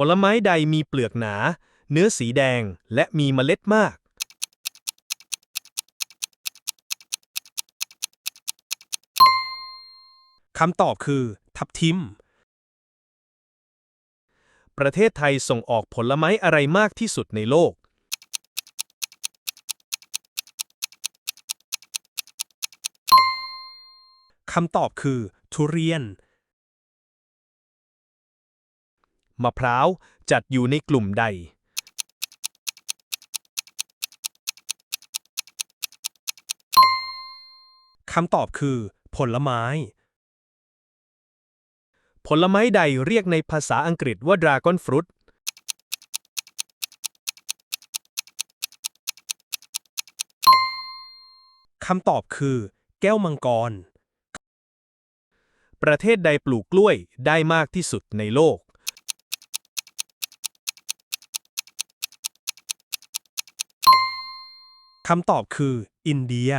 ผลไม้ใดมีเปลือกหนา เนื้อสีแดงและมีเมล็ดมาก คำตอบคือ ทับทิม ประเทศไทยส่งออกผลไม้อะไรมากที่สุดในโลก คำตอบคือ ทุเรียน มะพร้าวจัดอยู่ในกลุ่มใด คำตอบคือ ผลไม้ ผลไม้ใดเรียกในภาษาอังกฤษว่าดราก้อนฟรุตคำตอบคือ แก้วมังกร ประเทศใดปลูกกล้วยได้มากที่สุดในโลก คำตอบคือ อินเดีย